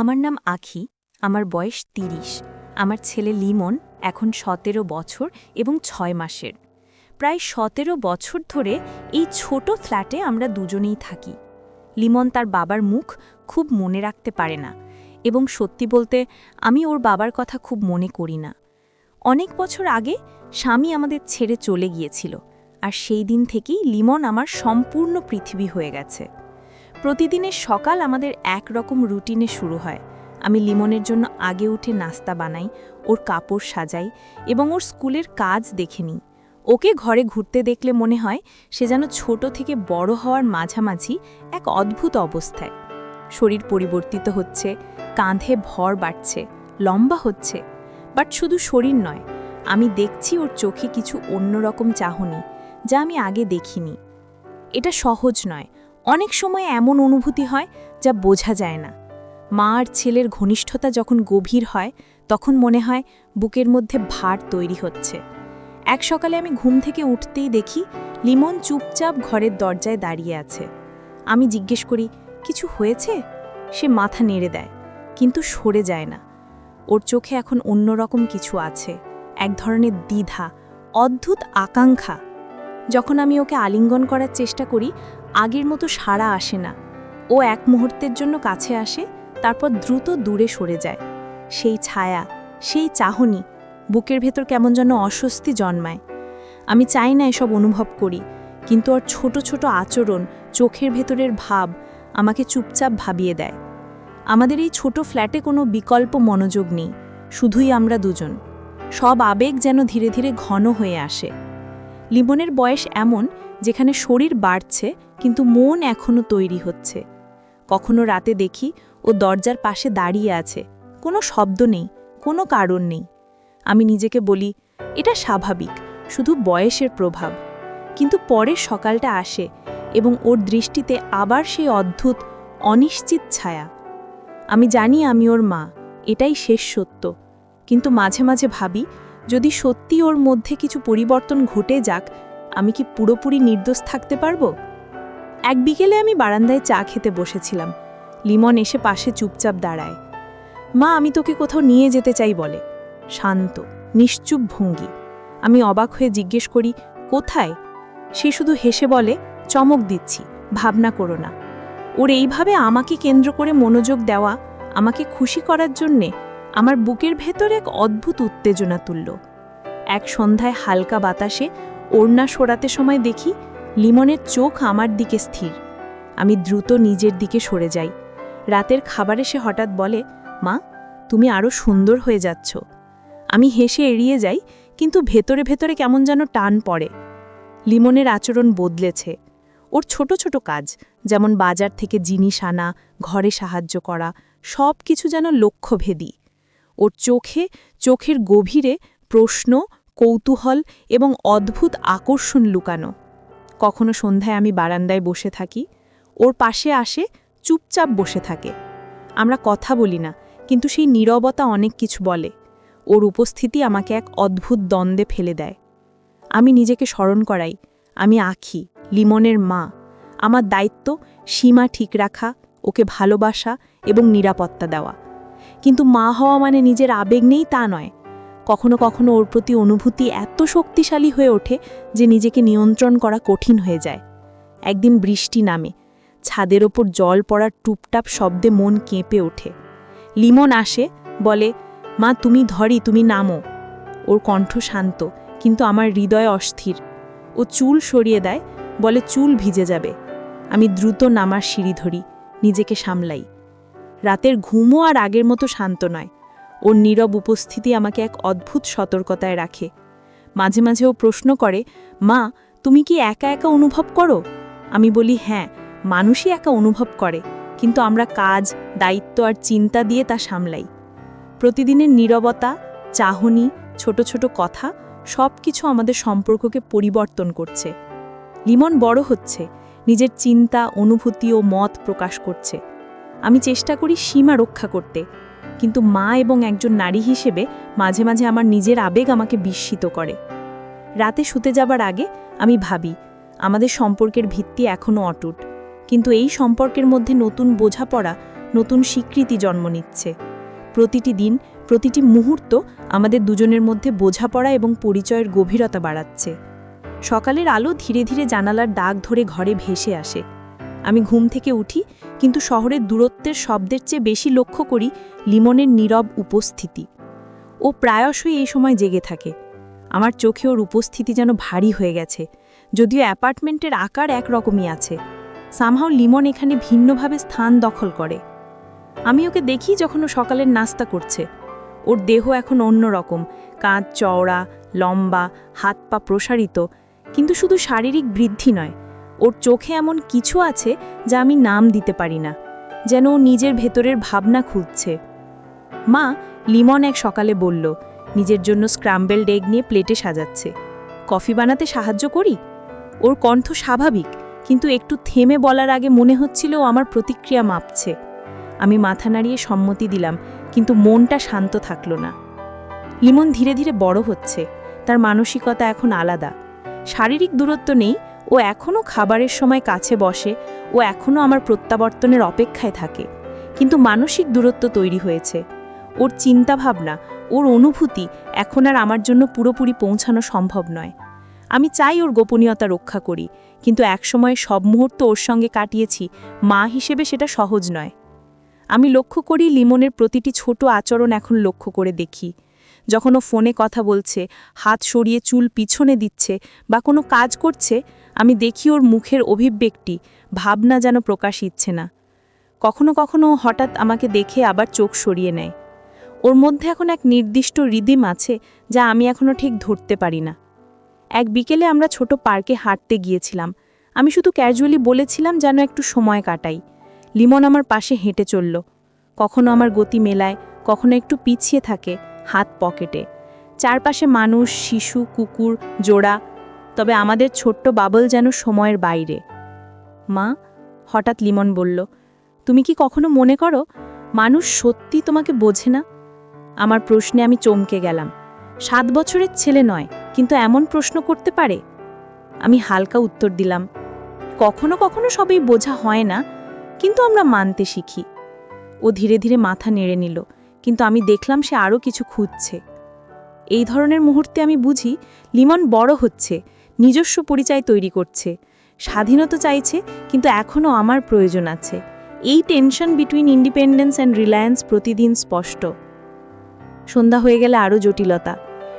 আমার নাম আখি, আমার বয়স তিরিশ। আমার ছেলে লিমন এখন সতেরো বছর এবং ছয় মাসের। প্রায় সতেরো বছর ধরে এই ছোট ফ্ল্যাটে আমরা দুজনেই থাকি। লিমন তার বাবার মুখ খুব মনে রাখতে পারে না এবং সত্যি বলতে আমি ওর বাবার কথা খুব মনে করি না। অনেক বছর আগে স্বামী আমাদের ছেড়ে চলে গিয়েছিল আর সেই দিন থেকেই লিমন আমার সম্পূর্ণ পৃথিবী হয়ে গেছে। প্রতিদিনের সকাল আমাদের একরকম রুটিনে শুরু হয়। আমি লিমনের জন্য আগে উঠে নাস্তা বানাই, ওর কাপড় সাজাই এবং ওর স্কুলের কাজ দেখে নিই। ওকে ঘরে ঘুরতে দেখলে মনে হয় সে যেন ছোট থেকে বড় হওয়ার মাঝামাঝি এক অদ্ভুত অবস্থায়। শরীর পরিবর্তিত হচ্ছে, কাঁধে ভর বাড়ছে, লম্বা হচ্ছে। বাট শুধু শরীর নয়, আমি দেখছি ওর চোখে কিছু অন্যরকম চাহনি যা আমি আগে দেখিনি। এটা সহজ নয় অনেক সময় এমন অনুভূতি হয় যা বোঝা যায় না। মা আর ছেলের ঘনিষ্ঠতা যখন গভীর হয়, তখন মনে হয় বুকের মধ্যে ভার তৈরি হচ্ছে। এক সকালে আমি ঘুম থেকে উঠতেই দেখি লিমন চুপচাপ ঘরের দরজায় দাঁড়িয়ে আছে। আমি জিজ্ঞেস করি, কিছু হয়েছে? সে মাথা নেড়ে দেয়, কিন্তু সরে যায় না। ওর চোখে এখন অন্যরকম কিছু আছে, এক ধরনের দ্বিধা, অদ্ভুত আকাঙ্ক্ষা। যখন আমি ওকে আলিঙ্গন করার চেষ্টা করি আগের মতো সাড়া আসে না। ও এক মুহূর্তের জন্য কাছে আসে, তারপর দ্রুত দূরে সরে যায়। সেই ছায়া, সেই চাহনি, বুকের ভেতর কেমন যেন অস্বস্তি জন্মায়। আমি চাই না এসব অনুভব করি, কিন্তু ওর ছোট ছোট আচরণ, চোখের ভেতরের ভাব আমাকে চুপচাপ ভাবিয়ে দেয়। আমাদের এই ছোট ফ্ল্যাটে কোনো বিকল্প মনোযোগ নেই, শুধুই আমরা দুজন। সব আবেগ যেন ধীরে ধীরে ঘন হয়ে আসে। লিমনের বয়স এমন, যেখানে শরীর বাড়ছে কিন্তু মন এখনও তৈরি হচ্ছে। কখনো রাতে দেখি ও দরজার পাশে দাঁড়িয়ে আছে। কোনো শব্দ নেই, কোনো কারণ নেই। আমি নিজেকে বলি, এটা স্বাভাবিক, শুধু বয়সের প্রভাব। কিন্তু পরের সকালটা আসে এবং ওর দৃষ্টিতে আবার সেই অদ্ভুত, অনিশ্চিত ছায়া। আমি জানি আমি ওর মা, এটাই শেষ সত্য। কিন্তু মাঝে মাঝে ভাবি, যদি সত্যি ওর মধ্যে কিছু পরিবর্তন ঘটে যাক, আমি কি পুরোপুরি নির্দোষ থাকতে পারব? এক বিকেলে আমি বারান্দায় চা খেতে বসেছিলাম। লিমন এসে পাশে চুপচাপ দাঁড়ায়। মা, আমি তোকে কোথাও নিয়ে যেতে চাই, বলে। শান্ত, নিশ্চুপ ভঙ্গি। আমি অবাক হয়ে জিজ্ঞেস করি, কোথায়? সে শুধু হেসে বলে, চমক দিচ্ছি, ভাবনা করো না। ওর এইভাবে আমাকে কেন্দ্র করে মনোযোগ দেওয়া, আমাকে খুশি করার জন্যে আমার বুকের ভেতর এক অদ্ভুত উত্তেজনা তুলল। এক সন্ধ্যায় হালকা বাতাসে ওড়না সরাতে সময় দেখি লিমনের চোখ আমার দিকে স্থির। আমি দ্রুত নিজের দিকে সরে যাই। রাতের খাবারে সে হঠাৎ বলে, মা, তুমি আরও সুন্দর হয়ে যাচ্ছ। আমি হেসে এড়িয়ে যাই, কিন্তু ভেতরে ভেতরে কেমন যেন টান পড়ে। লিমনের আচরণ বদলেছে। ওর ছোট ছোট কাজ, যেমন বাজার থেকে জিনিস আনা, ঘরে সাহায্য করা সব কিছু যেন লক্ষ্যভেদী। ওর চোখে, চোখের গভীরে প্রশ্ন, কৌতূহল এবং অদ্ভুত আকর্ষণ লুকানো। কখনো সন্ধ্যায় আমি বারান্দায় বসে থাকি, ওর পাশে আসে চুপচাপ বসে থাকে। আমরা কথা বলি না, কিন্তু সেই নীরবতা অনেক কিছু বলে। ওর উপস্থিতি আমাকে এক অদ্ভুত দ্বন্দ্বে ফেলে দেয়। আমি নিজেকে স্মরণ করাই, আমি আখি, লিমনের মা। আমার দায়িত্ব সীমা ঠিক রাখা, ওকে ভালোবাসা এবং নিরাপত্তা দেওয়া। কিন্তু মা হওয়া মানে নিজের আবেগ নেই তা নয়। কখনো কখনো ওর প্রতি অনুভূতি এত শক্তিশালী হয়ে ওঠে যে নিজেকে নিয়ন্ত্রণ করা কঠিন হয়ে যায়। একদিন বৃষ্টি নামে, ছাদের ওপর জল পড়ার টুপটাপ শব্দে মন কেঁপে ওঠে। লিমন আসে, বলে, মা, তুমি ধরি, তুমি নামো। ওর কণ্ঠ শান্ত, কিন্তু আমার হৃদয় অস্থির। ও চুল সরিয়ে দেয়, বলে, চুল ভিজে যাবে। আমি দ্রুত নামার সিঁড়ি ধরি, নিজেকে সামলাই। রাতের ঘুমও আর আগের মতো শান্ত নয়। ওর নীরব উপস্থিতি আমাকে এক অদ্ভুত সতর্কতায় রাখে। মাঝে মাঝে ও প্রশ্ন করে, মা, তুমি কি একা একা অনুভব করো? আমি বলি হ্যাঁ মানুষই একা অনুভব করে, কিন্তু আমরা কাজ, দায়িত্ব আর চিন্তা দিয়ে তা সামলাই। প্রতিদিনের নীরবতা, চাহনি, ছোট ছোট কথা সব কিছু আমাদের সম্পর্ককে পরিবর্তন করছে। লিমন বড় হচ্ছে, নিজের চিন্তা, অনুভূতি ও মত প্রকাশ করছে। আমি চেষ্টা করি সীমা রক্ষা করতে। কিন্তু মা এবং একজন নারী হিসেবে মাঝে মাঝে আমার নিজের আবেগ আমাকে বিস্মিত করে। রাতে শুতে যাবার আগে আমি ভাবি, আমাদের সম্পর্কের ভিত্তি এখনও অটুট, কিন্তু এই সম্পর্কের মধ্যে নতুন বোঝাপড়া, নতুন স্বীকৃতি জন্ম নিচ্ছে। প্রতিটি দিন, প্রতিটি মুহূর্ত আমাদের দুজনের মধ্যে বোঝাপড়া এবং পরিচয়ের গভীরতা বাড়াচ্ছে। সকালের আলো ধীরে ধীরে জানালার দাগ ধরে ঘরে ভেসে আসে। আমি ঘুম থেকে উঠি, কিন্তু শহরের দূরত্বের শব্দের চেয়ে বেশি লক্ষ্য করি লিমনের নীরব উপস্থিতি। ও প্রায়শই এই সময় জেগে থাকে। আমার চোখে ওর উপস্থিতি যেন ভারী হয়ে গেছে, যদিও অ্যাপার্টমেন্টের আকার একরকমই আছে। সামহাও লিমন এখানে ভিন্নভাবে স্থান দখল করে। আমি ওকে দেখি যখন ও সকালের নাস্তা করছে। ওর দেহ এখন অন্যরকম কাঁধ চওড়া, লম্বা, হাত পা প্রসারিত, কিন্তু শুধু শারীরিক বৃদ্ধি নয় ওর চোখে এমন কিছু আছে যা আমি নাম দিতে পারি না, যেন ও নিজের ভেতরের ভাবনা খুঁজছে। মা লিমন এক সকালে বলল, নিজের জন্য স্ক্রাম্বেলড এগ নিয়ে প্লেটে সাজাচ্ছে। কফি বানাতে সাহায্য করি? ওর কণ্ঠ স্বাভাবিক, কিন্তু একটু থেমে বলার আগে মনে হচ্ছিল ও আমার প্রতিক্রিয়া মাপছে। আমি মাথা নাড়িয়ে সম্মতি দিলাম, কিন্তু মনটা শান্ত থাকল না। লিমন ধীরে ধীরে বড় হচ্ছে, তার মানসিকতা এখন আলাদা। শারীরিক দূরত্ব নেই ও এখনও খাবারের সময় কাছে বসে, ও এখনও আমার প্রত্যাবর্তনের অপেক্ষায় থাকে। কিন্তু মানসিক দূরত্ব তৈরি হয়েছে। ওর চিন্তাভাবনা, ওর অনুভূতি এখন আর আমার জন্য পুরোপুরি পৌঁছানো সম্ভব নয়। আমি চাই ওর গোপনীয়তা রক্ষা করি, কিন্তু একসময় সব মুহূর্ত ওর সঙ্গে কাটিয়েছি, মা হিসেবে সেটা সহজ নয়। আমি লক্ষ্য করি লিমনের প্রতিটি ছোট আচরণ এখন লক্ষ্য করে দেখি। যখন ও ফোনে কথা বলছে, হাত সরিয়ে চুল পিছনে দিচ্ছে বা কোনো কাজ করছে আমি দেখি ওর মুখের অভিব্যক্তি, ভাবনা যেন প্রকাশ ইচ্ছে না। কখনো কখনো হঠাৎ আমাকে দেখে আবার চোখ সরিয়ে নেয়। ওর মধ্যে এখন এক নির্দিষ্ট রিদিম আছে যা আমি এখনও ঠিক ধরতে পারি না। এক বিকেলে আমরা ছোট পার্কে হাঁটতে গিয়েছিলাম। আমি শুধু ক্যাজুয়ালি বলেছিলাম যেন একটু সময় কাটাই। লিমন আমার পাশে হেঁটে চলল। কখনো আমার গতি মেলায়, কখনো একটু পিছিয়ে থাকে হাত পকেটে। চারপাশে মানুষ, শিশু, কুকুর, জোড়া তবে আমাদের ছোট্ট বাবল যেন সময়ের বাইরে। মা হঠাৎ লিমন বলল, তুমি কি কখনো মনে করো, মানুষ সত্যি তোমাকে বোঝে না? আমার প্রশ্নে আমি চমকে গেলাম, সাত বছরের ছেলে নয়, কিন্তু এমন প্রশ্ন করতে পারে? আমি হালকা উত্তর দিলাম, কখনো কখনো সবই বোঝা হয় না, কিন্তু আমরা মানতে শিখি। ও ধীরে ধীরে মাথা নেড়ে নিল, কিন্তু আমি দেখলাম সে আরও কিছু খুঁজছে। এই ধরনের মুহূর্তে আমি বুঝি, লিমন বড় হচ্ছে নিজস্ব পরিচয় তৈরি করছে। স্বাধীনতা চাইছে, কিন্তু এখনও আমার প্রয়োজন আছে। এই tension between independence and reliance প্রতিদিন স্পষ্ট। সন্ধ্যা হয়ে গেলে আরও জটিলতা।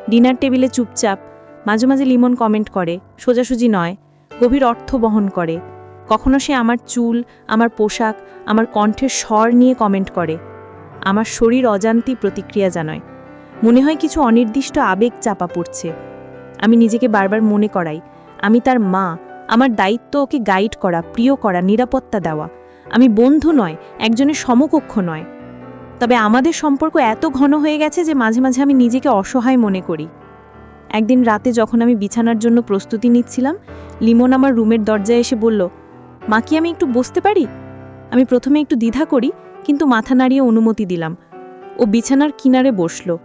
ডিনার টেবিলে চুপচাপ, মাঝে মাঝে লিমন কমেন্ট করে, সোজাসুজি নয়, গভীর অর্থ বহন করে। কখনো সে আমার চুল, আমার পোশাক, আমার কণ্ঠের স্বর নিয়ে কমেন্ট করে। আমার শরীর অজান্তি প্রতিক্রিয়া জানায়। মনে হয় কিছু অনির্দিষ্ট আবেগ চাপা পড়ছে। আমি নিজেকে বারবার মনে করাই। আমি তার মা। আমার দায়িত্ব ওকে গাইড করা, প্রিয় করা, নিরাপত্তা দেওয়া। আমি বন্ধু নয়, একজনের সমকক্ষ নয়। তবে আমাদের সম্পর্ক এত ঘন হয়ে গেছে যে মাঝে মাঝে আমি নিজেকে অসহায় মনে করি। একদিন রাতে যখন আমি বিছানার জন্য প্রস্তুতি নিচ্ছিলাম, লিমন আমার রুমের দরজায় এসে বলল, মা কি আমি একটু বসতে পারি? আমি প্রথমে একটু দ্বিধা করি, কিন্তু মাথা নাড়িয়ে অনুমতি দিলাম। ও বিছানার কিনারে বসল।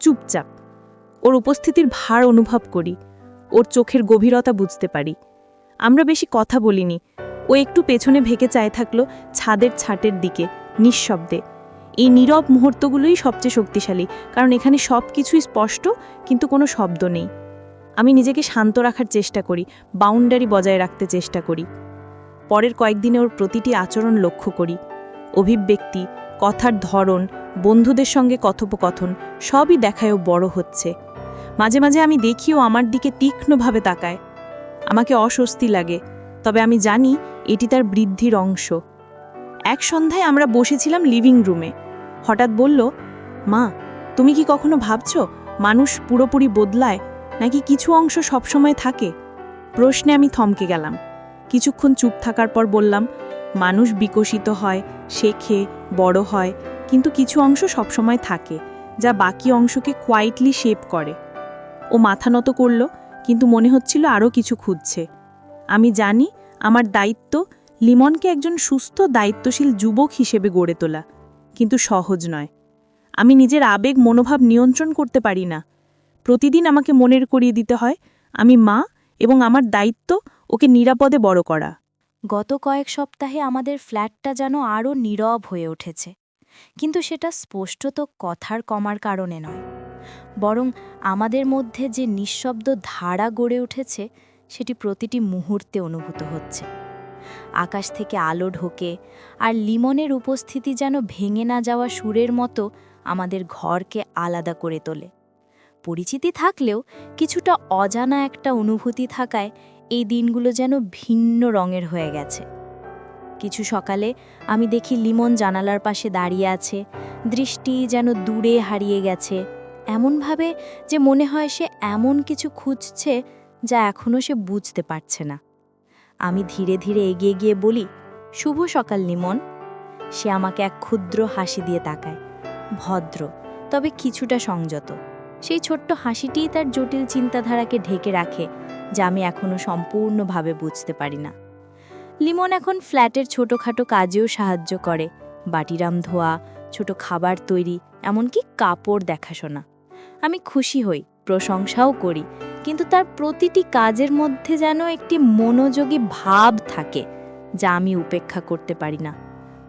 চুপচাপ। ওর উপস্থিতির ভার অনুভব করি। ওর চোখের গভীরতা বুঝতে পারি। আমরা বেশি কথা বলিনি। ও একটু পেছনে ভেকে চায় থাকল ছাদের ছাটের দিকে, নিঃশব্দে। এই নীরব মুহূর্তগুলোই সবচেয়ে শক্তিশালী, কারণ এখানে সব কিছুই স্পষ্ট, কিন্তু কোনো শব্দ নেই। আমি নিজেকে শান্ত রাখার চেষ্টা করি, বাউন্ডারি বজায় রাখতে চেষ্টা করি। পরের কয়েকদিনে ওর প্রতিটি আচরণ লক্ষ্য করি। অভিব্যক্তি, কথার ধরন, বন্ধুদের সঙ্গে কথোপকথন, সবই দেখায়ও বড় হচ্ছে। মাঝে মাঝে আমি দেখিও আমার দিকে তীক্ষ্ণভাবে তাকায়। আমাকে অস্বস্তি লাগে, তবে আমি জানি এটি তার বৃদ্ধির অংশ। এক সন্ধ্যায় আমরা বসেছিলাম লিভিং রুমে হঠাৎ বলল, মা, তুমি কি কখনো ভাবছ মানুষ পুরোপুরি বদলায় নাকি কিছু অংশ সবসময় থাকে? প্রশ্নে আমি থমকে গেলাম। কিছুক্ষণ চুপ থাকার পর বললাম, মানুষ বিকশিত হয়, শেখে, বড় হয়, কিন্তু কিছু অংশ সবসময় থাকে, যা বাকি অংশকে কোয়াইটলি শেপ করে। ও মাথা নত করল, কিন্তু মনে হচ্ছিল আরও কিছু খুঁজছে। আমি জানি আমার দায়িত্ব লিমনকে একজন সুস্থ, দায়িত্বশীল যুবক হিসেবে গড়ে তোলা, কিন্তু সহজ নয়। আমি নিজের আবেগ, মনোভাব নিয়ন্ত্রণ করতে পারি না। প্রতিদিন আমাকে মনের করিয়ে দিতে হয়, আমি মা এবং আমার দায়িত্ব ওকে নিরাপদে বড় করা। গত কয়েক সপ্তাহে আমাদের ফ্ল্যাটটা যেন আরও নীরব হয়ে উঠেছে, কিন্তু সেটা স্পষ্টত কথার কমার কারণে নয়। বরং আমাদের মধ্যে যে নিঃশব্দ ধারা গড়ে উঠেছে, সেটি প্রতিটি মুহূর্তে অনুভূত হচ্ছে। আকাশ থেকে আলো ঢোকে আর লিমনের উপস্থিতি যেন ভেঙে না যাওয়া সুরের মতো আমাদের ঘরকে আলাদা করে তোলে। পরিচিতি থাকলেও কিছুটা অজানা একটা অনুভূতি থাকায় এই দিনগুলো যেন ভিন্ন রঙের হয়ে গেছে। কিছু সকালে আমি দেখি লিমন জানালার পাশে দাঁড়িয়ে আছে, দৃষ্টি যেন দূরে হারিয়ে গেছে এমনভাবে যে মনে হয় সে এমন কিছু খুঁজছে যা এখনও সে বুঝতে পারছে না। আমি ধীরে ধীরে এগিয়ে গিয়ে বলি, শুভ সকাল, লিমন। সে আমাকে এক ক্ষুদ্র হাসি দিয়ে তাকায়। ভদ্র, তবে কিছুটা সংযত। সেই ছোট্ট হাসিটিই তার জটিল চিন্তাধারাকে ঢেকে রাখে, যা আমি এখনও সম্পূর্ণভাবে বুঝতে পারি না। লিমন এখন ফ্ল্যাটের ছোটোখাটো কাজেও সাহায্য করে, বাটিরাম ধোয়া, ছোট খাবার তৈরি, এমনকি কাপড় দেখাশোনা। আমি খুশি হই, প্রশংসাও করি। কিন্তু তার প্রতিটি কাজের মধ্যে যেন একটি মনোযোগী ভাব থাকে, যা আমি উপেক্ষা করতে পারি না।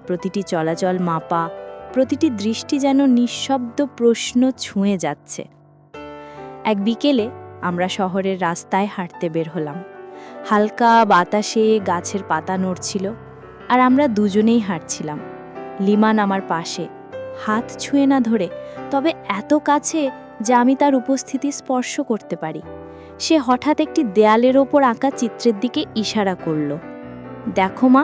প্রতিটি চলাচল মাপা, প্রতিটি দৃষ্টি যেন নিঃশব্দ প্রশ্ন ছুঁয়ে যাচ্ছে। এক বিকেলে আমরা শহরের রাস্তায় হাঁটতে বের হলাম। হালকা বাতাসে গাছের পাতা নড়ছিল আর আমরা দুজনেই হাঁটছিলাম। লিমান আমার পাশে, হাত ছুঁয়ে না ধরে, তবে এত কাছে যে আমি তার উপস্থিতি স্পর্শ করতে পারি। সে হঠাৎ একটি দেয়ালের ওপর আঁকা চিত্রের দিকে ইশারা করল। দেখো মা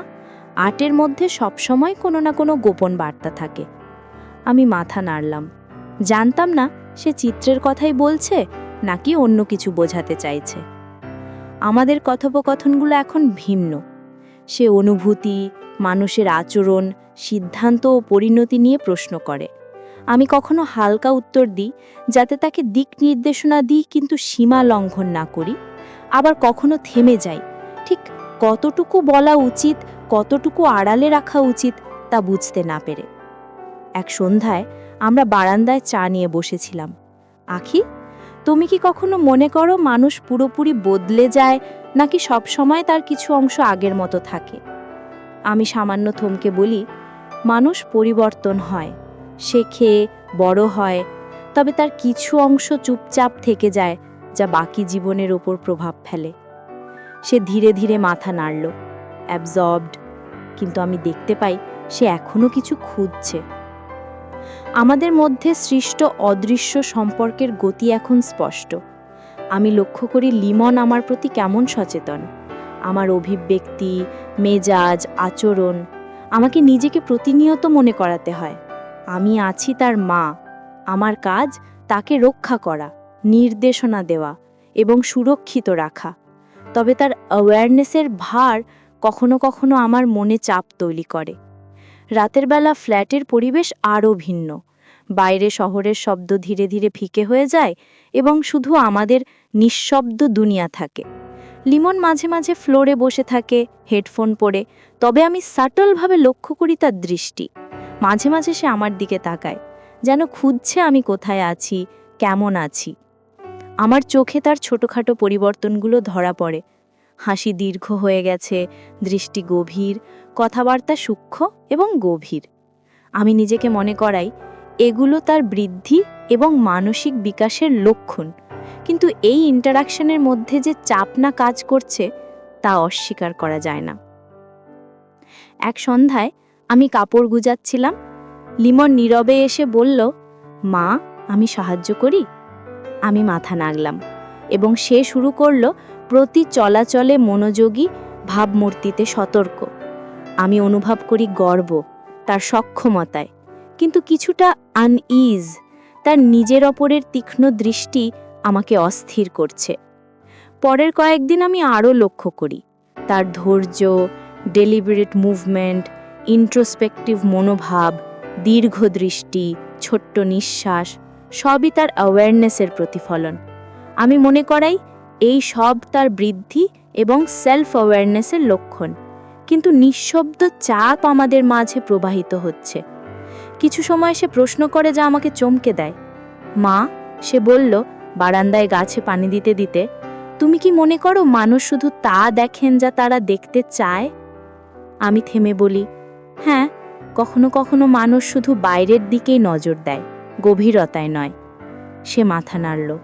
আর্টের মধ্যে সবসময় কোনো না কোনো গোপন বার্তা থাকে। আমি মাথা নাড়লাম। জানতাম না সে চিত্রের কথাই বলছে নাকি অন্য কিছু বোঝাতে চাইছে। আমাদের কথোপকথনগুলো এখন ভিন্ন। সে অনুভূতি, মানুষের আচরণ, সিদ্ধান্ত ও পরিণতি নিয়ে প্রশ্ন করে। আমি কখনো হালকা উত্তর দিই, যাতে তাকে দিক নির্দেশনা দিই কিন্তু সীমা লঙ্ঘন না করি। আবার কখনো থেমে যাই। ঠিক কতটুকু বলা উচিত, কতটুকু আড়ালে রাখা উচিত, তা বুঝতে না পেরে। এক সন্ধ্যায় আমরা বারান্দায় চা নিয়ে বসেছিলাম। আখি, তুমি কি কখনো মনে করো মানুষ পুরোপুরি বদলে যায়, নাকি সব সময় তার কিছু অংশ আগের মতো থাকে? আমি সামান্য থমকে বলি, মানুষ পরিবর্তন হয়। শেখে বড় হয়। তবে তার কিছু অংশ চুপচাপ থেকে যায়, যা বাকি জীবনের ওপর প্রভাব ফেলে। সে ধীরে ধীরে মাথা নাড়ল অ্যাবজর্বড কিন্তু আমি দেখতে পাই সে এখনও কিছু খুঁজছে। আমাদের মধ্যে সৃষ্ট অদৃশ্য সম্পর্কের গতি এখন স্পষ্ট। আমি লক্ষ্য করি লিমন আমার প্রতি কেমন সচেতন। আমার অভিব্যক্তি, মেজাজ, আচরণ আমাকে নিজেকে প্রতিনিয়ত মনে করাতে হয়। আমি আছি তার মা। আমার কাজ তাকে রক্ষা করা, নির্দেশনা দেওয়া এবং সুরক্ষিত রাখা। তবে তার অ্যাওয়ারনেসের ভার কখনো কখনো আমার মনে চাপ তৈরি করে। রাতের বেলা ফ্ল্যাটের পরিবেশ আরও ভিন্ন। বাইরে শহরের শব্দ ধীরে ধীরে ফিকে হয়ে যায় এবং শুধু আমাদের নিঃশব্দ দুনিয়া থাকে। লিমন মাঝে মাঝে ফ্লোরে বসে থাকে, হেডফোন পরে, তবে আমি সাটলভাবে লক্ষ্য করি তার দৃষ্টি। মাঝে মাঝে সে আমার দিকে তাকায়, যেন খুঁজছে আমি কোথায় আছি, কেমন আছি। আমার চোখে তার ছোটোখাটো পরিবর্তনগুলো ধরা পড়ে। হাসি দীর্ঘ হয়ে গেছে, দৃষ্টি গভীর, কথাবার্তা সূক্ষ্ম এবং গভীর। আমি নিজেকে মনে করাই, এগুলো তার বৃদ্ধি এবং মানসিক বিকাশের লক্ষণ। কিন্তু এই ইন্টারাকশনের মধ্যে যে চাপ না কাজ করছে, তা অস্বীকার করা যায় না। এক সন্ধ্যায় আমি কাপড় গুজাচ্ছিলাম। লিমন নীরবে এসে বলল, মা, আমি সাহায্য করি? আমি মাথা নাগলাম এবং সে শুরু করল প্রতি চলাচলে মনোযোগী, ভাবমূর্তিতে সতর্ক। আমি অনুভব করি গর্ব, তার সক্ষমতায়। কিন্তু কিছুটা আনইজ তার নিজের ওপরের তীক্ষ্ণ দৃষ্টি আমাকে অস্থির করছে। পরের কয়েকদিন আমি আরও লক্ষ্য করি, তার ধৈর্য ডেলিবারেট মুভমেন্ট ইন্ট্রোস্পেক্টিভ মনোভাব দীর্ঘ দৃষ্টি ছোট্ট নিঃশ্বাস, সবই তার অ্যাওয়ারনেসের প্রতিফলন। আমি মনে করাই, এই সব তার বৃদ্ধি এবং সেলফ অ্যাওয়ারনেসের লক্ষণ। কিন্তু নিঃশব্দ চাপ আমাদের মাঝে প্রবাহিত হচ্ছে। কিছু সময় সে প্রশ্ন করে যা আমাকে চমকে দেয়। মা, সে বলল, বারান্দায় গাছে পানি দিতে দিতে, তুমি কি মনে করো মানুষ শুধু তা দেখেন যা তারা দেখতে চায়? আমি থেমে বলি হ্যাঁ কখনো কখনো মানুষ শুধু বাইরের দিকেই নজর দেয়, গভীরতায় নয়। সে মাথা নাড়ল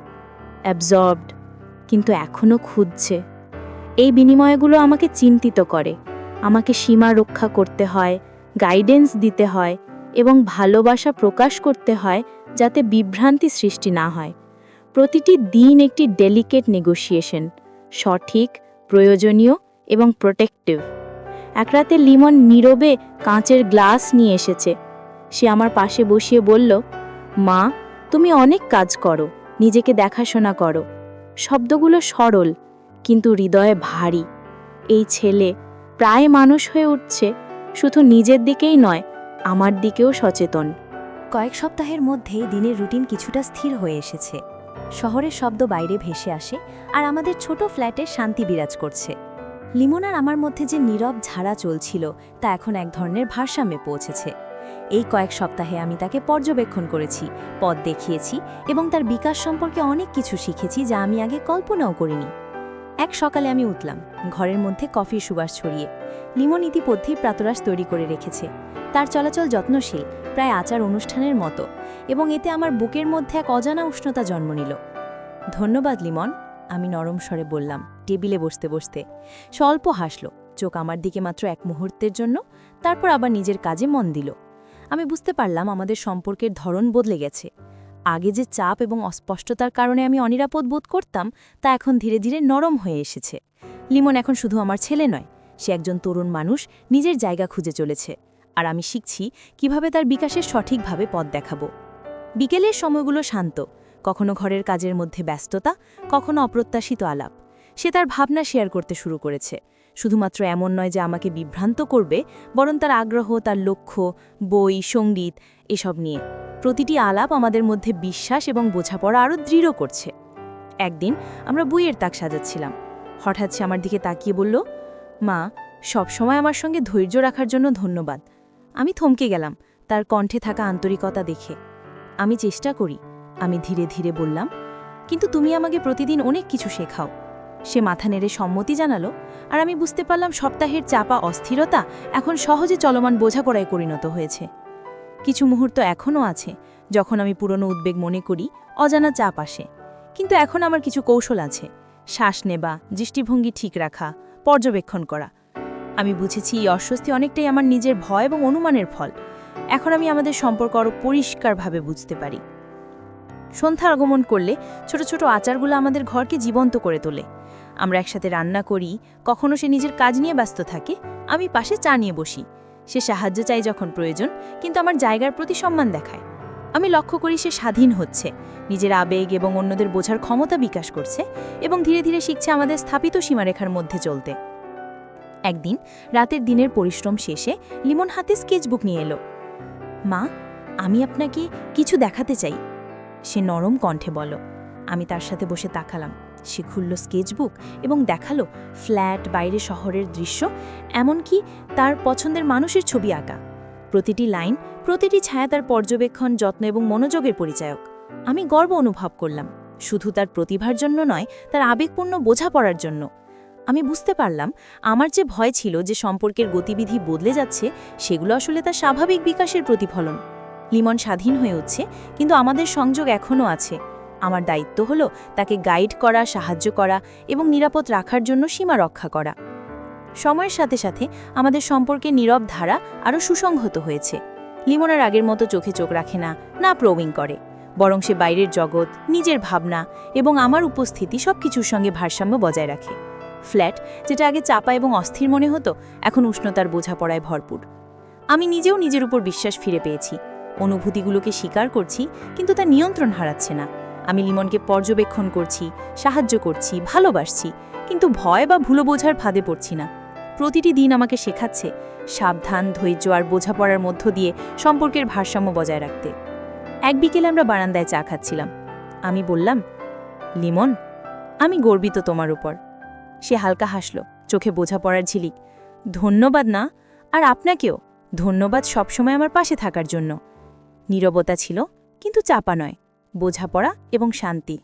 অ্যাবজর্বড কিন্তু এখনও খুঁজছে। এই বিনিময়গুলো আমাকে চিন্তিত করে। আমাকে সীমা রক্ষা করতে হয় গাইডেন্স দিতে হয় এবং ভালোবাসা প্রকাশ করতে হয় যাতে বিভ্রান্তি সৃষ্টি না হয়। প্রতিটি দিন একটি ডেলিকেট নেগোসিয়েশন সঠিক, প্রয়োজনীয় এবং প্রোটেক্টিভ এক রাতে লিমন নীরবে কাঁচের গ্লাস নিয়ে এসেছে। সে আমার পাশে বসিয়ে বলল, মা, তুমি অনেক কাজ করো, নিজেকে দেখাশোনা করো। শব্দগুলো সরল, কিন্তু হৃদয়ে ভারী। এই ছেলে প্রায় মানুষ হয়ে উঠছে, শুধু নিজের দিকেই নয়, আমার দিকেও সচেতন। কয়েক সপ্তাহের মধ্যে দিনের রুটিন কিছুটা স্থির হয়ে এসেছে। শহরের শব্দ বাইরে ভেসে আসে আর আমাদের ছোট ফ্ল্যাটে শান্তি বিরাজ করছে। লিমোনার আমার মধ্যে যে নীরব ঝাড়া চলছিল, তা এখন এক ধরনের ভারসাম্যে পৌঁছেছে। এই কয়েক সপ্তাহে আমি তাকে পর্যবেক্ষণ করেছি, পথ দেখিয়েছি এবং তার বিকাশ সম্পর্কে অনেক কিছু শিখেছি যা আমি আগে কল্পনাও করিনি। এক সকালে আমি উঠলাম, ঘরের মধ্যে কফির সুবাস ছড়িয়ে। লিমন ইতিমধ্যেই প্রাতরাশ তৈরি করে রেখেছে। তার চলাচল যত্নশীল, প্রায় আচার অনুষ্ঠানের মতো এবং এতে আমার বুকের মধ্যে এক অজানা উষ্ণতা জন্ম নিল। ধন্যবাদ, লিমন। আমি নরম স্বরে বললাম, টেবিলে বসতে বসতে। স্বল্প হাসল, চোখ আমার দিকে মাত্র এক মুহূর্তের জন্য, তারপর আবার নিজের কাজে মন দিল। আমি বুঝতে পারলাম আমাদের সম্পর্কের ধরন বদলে গেছে। আগে যে চাপ এবং অস্পষ্টতার কারণে আমি অনিরাপদ বোধ করতাম, তা এখন ধীরে ধীরে নরম হয়ে এসেছে। লিমন এখন শুধু আমার ছেলে নয়, সে একজন তরুণ মানুষ, নিজের জায়গা খুঁজে চলেছে। আর আমি শিখছি কীভাবে তার বিকাশের সঠিকভাবে পথ দেখাবো। বিকেলের সময়গুলো শান্ত কখনো ঘরের কাজের মধ্যে ব্যস্ততা, কখনো অপ্রত্যাশিত আলাপ। সে তার ভাবনা শেয়ার করতে শুরু করেছে। শুধুমাত্র এমন নয় যে আমাকে বিভ্রান্ত করবে, বরং তার আগ্রহ, তার লক্ষ্য, বই, সংগীত, এসব নিয়ে। প্রতিটি আলাপ আমাদের মধ্যে বিশ্বাস এবং বোঝাপড়া আরও দৃঢ় করছে। একদিন আমরা বইয়ের তাক সাজাচ্ছিলাম। হঠাৎ সে আমার দিকে তাকিয়ে বলল, মা সবসময় আমার সঙ্গে ধৈর্য রাখার জন্য ধন্যবাদ। আমি থমকে গেলাম তার কণ্ঠে থাকা আন্তরিকতা দেখে। আমি চেষ্টা করি। আমি ধীরে ধীরে বললাম, কিন্তু তুমি আমাকে প্রতিদিন অনেক কিছু শেখাও। সে মাথা নেড়ে সম্মতি জানালো, আর আমি বুঝতে পারলাম সপ্তাহের চাপা অস্থিরতা এখন সহজে চলমান বোঝাপড়ায় পরিণত হয়েছে। কিছু মুহূর্ত এখনও আছে যখন আমি পুরনো উদ্বেগ মনে করি, অজানা চাপ আসে। কিন্তু এখন আমার কিছু কৌশল আছে। শ্বাস নেবা, দৃষ্টিভঙ্গি ঠিক রাখা, পর্যবেক্ষণ করা। আমি বুঝেছি এই অস্বস্তি অনেকটাই আমার নিজের ভয় এবং অনুমানের ফল। এখন আমি আমাদের সম্পর্ক আরও পরিষ্কারভাবে বুঝতে পারি। সন্ধ্যা আগমন করলে ছোট ছোট আচারগুলো আমাদের ঘরকে জীবন্ত করে তোলে। আমরা একসাথে রান্না করি, কখনো সে নিজের কাজ নিয়ে ব্যস্ত থাকে, আমি পাশে চা নিয়ে বসি। সে সাহায্য চাই যখন প্রয়োজন, কিন্তু আমার জায়গার প্রতি সম্মান দেখায়। আমি লক্ষ্য করি সে স্বাধীন হচ্ছে, নিজের আবেগ এবং অন্যদের বোঝার ক্ষমতা বিকাশ করছে এবং ধীরে ধীরে শিখছে আমাদের স্থাপিত সীমারেখার মধ্যে চলতে। একদিন, রাতের দিনের পরিশ্রম শেষে লিমন হাতে স্কেচবুক নিয়ে এলো। মা, আমি আপনাকে কিছু দেখাতে চাই। সে নরম কণ্ঠে বল আমি তার সাথে বসে তাকালাম। সে খুলল স্কেচবুক এবং দেখাল ফ্ল্যাট বাইরে শহরের দৃশ্য, এমনকি তার পছন্দের মানুষের ছবি আঁকা। প্রতিটি লাইন, প্রতিটি ছায়া তার পর্যবেক্ষণ, যত্ন এবং মনোযোগের পরিচায়ক। আমি গর্ব অনুভব করলাম। শুধু তার প্রতিভার জন্য নয়, তার আবেগপূর্ণ বোঝাপড়ার জন্য। আমি বুঝতে পারলাম, আমার যে ভয় ছিল যে সম্পর্কের গতিবিধি বদলে যাচ্ছে, সেগুলো আসলে তার স্বাভাবিক বিকাশের প্রতিফলন। লিমন স্বাধীন হয়ে উঠছে, কিন্তু আমাদের সংযোগ এখনও আছে। আমার দায়িত্ব হলো তাকে গাইড করা, সাহায্য করা এবং নিরাপদ রাখার জন্য সীমা রক্ষা করা। সময়ের সাথে সাথে আমাদের সম্পর্কে নীরব ধারা আরও সুসংহত হয়েছে। লিমনের আগের মতো চোখে চোখ রাখে না না প্রবিং করে। বরং সে বাইরের জগৎ, নিজের ভাবনা এবং আমার উপস্থিতি সব কিছুর সঙ্গে ভারসাম্য বজায় রাখে। ফ্ল্যাট, যেটা আগে চাপা এবং অস্থির মনে হতো, এখন উষ্ণতার বোঝাপড়ায় ভরপুর। আমি নিজেও নিজের উপর বিশ্বাস ফিরে পেয়েছি। অনুভূতিগুলোকে স্বীকার করছি, কিন্তু তা নিয়ন্ত্রণ হারাচ্ছে না। আমি লিমনকে পর্যবেক্ষণ করছি, সাহায্য করছি, ভালোবাসছি, কিন্তু ভয় বা ভুলো বোঝার ফাঁদে পড়ছি না। প্রতিটি দিন আমাকে শেখাচ্ছে সাবধান, ধৈর্য আর বোঝাপড়ার মধ্য দিয়ে সম্পর্কের ভারসাম্য বজায় রাখতে। এক বিকেলে আমরা বারান্দায় চা খাচ্ছিলাম। আমি বললাম, লিমন, আমি গর্বিত তোমার উপর। সে হালকা হাসল, চোখে বোঝাপড়ার ঝিলিক। ধন্যবাদ না, আর আপনাকেও। ধন্যবাদ সবসময় আমার পাশে থাকার জন্য। নীরবতা ছিল, কিন্তু চাপা নয়, বোঝাপড়া এবং শান্তি।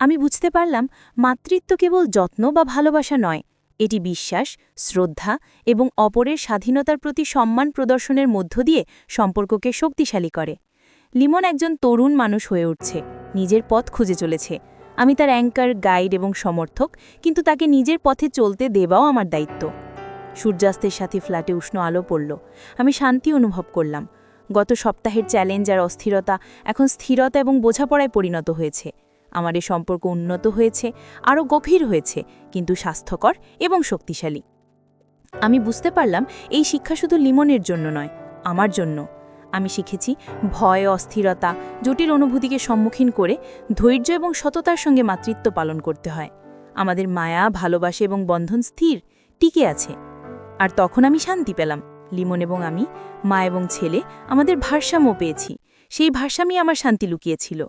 আমি বুঝতে পারলাম, মাতৃত্ব কেবল যত্ন বা ভালোবাসা নয়, এটি বিশ্বাস, শ্রদ্ধা এবং অপরের স্বাধীনতার প্রতি সম্মান প্রদর্শনের মধ্য দিয়ে সম্পর্ককে শক্তিশালী করে। লিমন একজন তরুণ মানুষ হয়ে উঠছে, নিজের পথ খুঁজে চলেছে। আমি তার অ্যাঙ্কার, গাইড এবং সমর্থক, কিন্তু তাকে নিজের পথে চলতে দেওয়াও আমার দায়িত্ব। সূর্যাস্তের সাথে ফ্ল্যাটে উষ্ণ আলো পড়ল। আমি শান্তি অনুভব করলাম। গত সপ্তাহের চ্যালেঞ্জ আর অস্থিরতা এখন স্থিরতা এবং বোঝাপড়ায় পরিণত হয়েছে। আমার এ সম্পর্ক উন্নত হয়েছে, আরও গভীর হয়েছে, কিন্তু স্বাস্থ্যকর এবং শক্তিশালী। আমি বুঝতে পারলাম এই শিক্ষা শুধু লিমনের জন্য নয়, আমার জন্য। আমি শিখেছি ভয়, অস্থিরতা, জটিল অনুভূতিকে সম্মুখীন করে ধৈর্য এবং সততার সঙ্গে মাতৃত্ব পালন করতে হয়। আমাদের মায়া, ভালোবাসা এবং বন্ধন স্থির, টিকে আছে। আর তখন আমি শান্তি পেলাম। লিমন এবং আমি মা এবং ছেলে আমাদের ভারসাম্য পেয়েছি। সেই ভারসাম্যই আমার শান্তি লুকিয়েছিল।